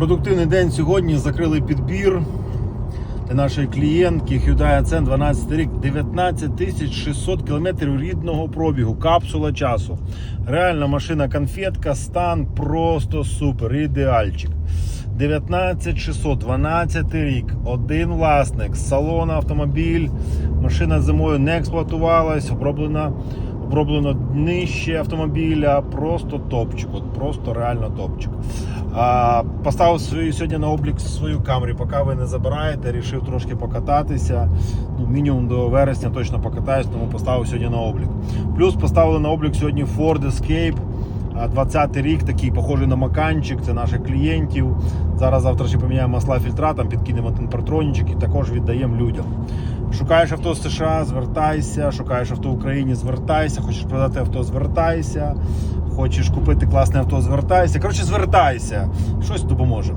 Продуктивний день сьогодні. Закрили підбір для нашої клієнтки Hyundai Accent 12 рік. 19 600 кілометрів рідного пробігу, капсула часу. Реальна машина конфетка, стан просто супер, ідеальчик. 19600, 12 рік, один власник, з салону автомобіль, машина зимою не експлуатувалась, оброблена, оброблено днище автомобіля, просто топчик, от просто реально топчик. Поставив сьогодні на облік свою камеру, поки ви не забираєте, рішив трошки покататися. Ну, мінімум до вересня точно покатаюсь, тому поставив сьогодні на облік. Плюс поставили на облік сьогодні Ford Escape. А 20 рік такий похожий на маканчик, це наших клієнтів. Зараз завтра ще поміняємо масла фільтра, там підкинемо температрончик і також віддаємо людям. Шукаєш авто з США, звертайся, шукаєш авто в Україні, звертайся, хочеш продати авто, звертайся, хочеш купити класне авто, звертайся. Коротше, звертайся, щось допоможе.